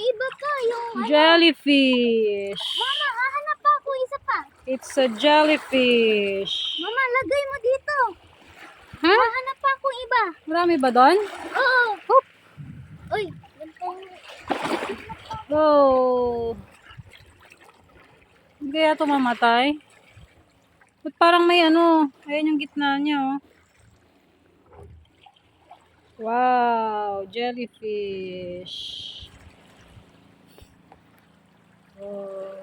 iba pa. Yung ano. Jellyfish. Mama, hahanap pa ako isa pa. It's a jellyfish. Mama, lagay mo dito. Ha? Hahanap pa akong iba. Marami ba doon? Oo. Hoop. Uy. Oh. Hindi ito mamatay? Ba't parang may ano? Ayan yung gitna niya, oh. Wow, jellyfish. Oh.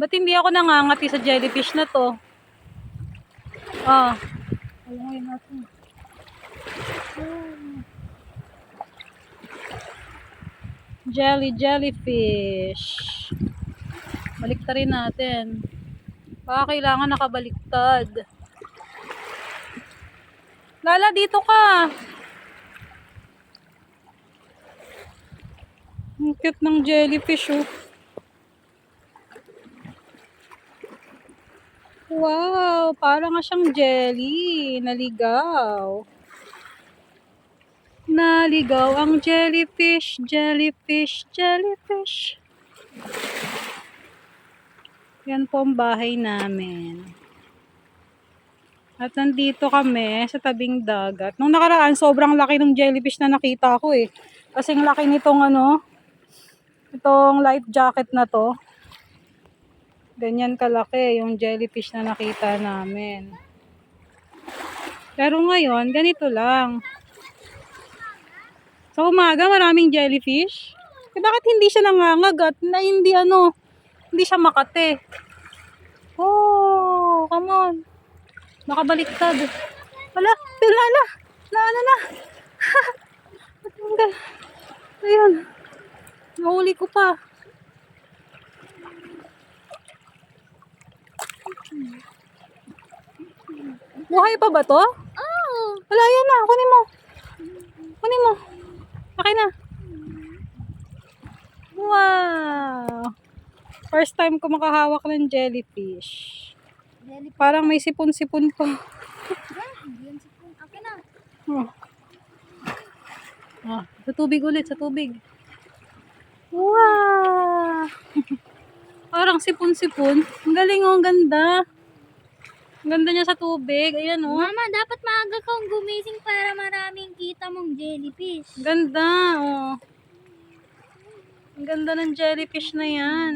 Ba't hindi ako nangangati sa jellyfish na to? Ah. Yun natin. Jelly, jellyfish. Baliktarin natin. Baka kailangan nakabaliktad. Lala, dito ka. Ang cute ng jellyfish, oh. Wow, parang nga siyang jelly. Naligaw. Naligaw ang jellyfish, jellyfish, jellyfish. Yan po ang bahay namin. At nandito kami sa tabing dagat. Nung nakaraan, sobrang laki ng jellyfish na nakita ko eh. Kasing laki nitong ano, itong life jacket na to. Ganyan kalaki yung jellyfish na nakita namin. Pero ngayon, ganito lang. Sa umaga, maraming jellyfish. Eh, bakit hindi siya nangangagat na hindi ano, hindi siya makate? Oh, come on. Nakabaliktad. Wala, pilala. Na ano na. Ayun. Nahuli ko pa. Buhay pa ba to? Oh. Wala yan na. Kunin mo. Kunin mo. Okay na. Wow. First time ko makahawak ng jellyfish. Jelly. Parang may sipon-sipon pa. Akin na. Oh. Ah, sa tubig ulit, sa tubig. Wow! Parang sipon-sipon. Ang galing oh, ang ganda. Ang ganda niya sa tubig. Ayan oh. Mama, dapat maaga kang gumising para maraming kita mong jellyfish. Ganda oh. Ang ganda ng jellyfish na yan.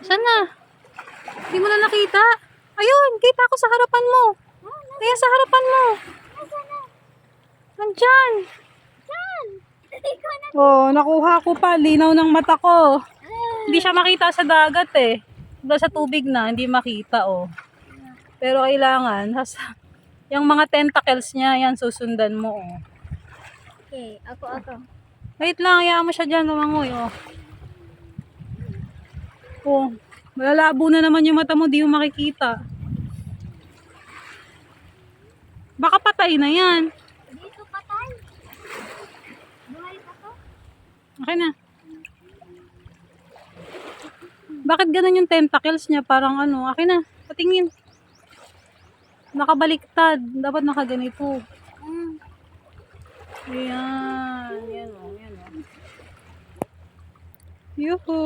Saan na? Hindi mo na nakita? Ayun, kita ko sa harapan mo. Ayan sa harapan mo. Nandyan. Oh, nakuha ko pa. Linaw ng mata ko. Hindi siya makita sa dagat eh. Diba sa tubig na, hindi makita oh. Pero kailangan, has, yung mga tentacles niya, yan, susundan mo oh. Okay, ako, ako. Wait lang, hayaan mo siya dyan, lumangoy oh. Oh, malalabo na naman yung mata mo, di mo makikita. Baka patay na yan. Dito patay. Buhay pa to? Okay na. Bakit ganun yung tentacles niya? Parang ano, akin na. Patingin. Nakabaliktad. Dapat nakaganito. Mm. Ayan. Yan o. Yan o. Yuhu.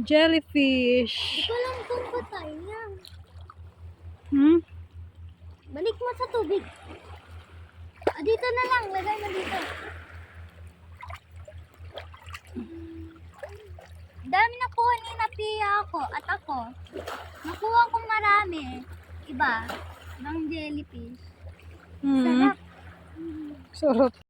Jellyfish. Ito lang itong patay niya. Hmm? Balik mo sa tubig. Ah, dito na lang. Lagay mo dito. Dami nakuha ni Napia ako at ako. Nakuha ko marami. Iba. Ng jellyfish. Hmm. Sarap. Sarap.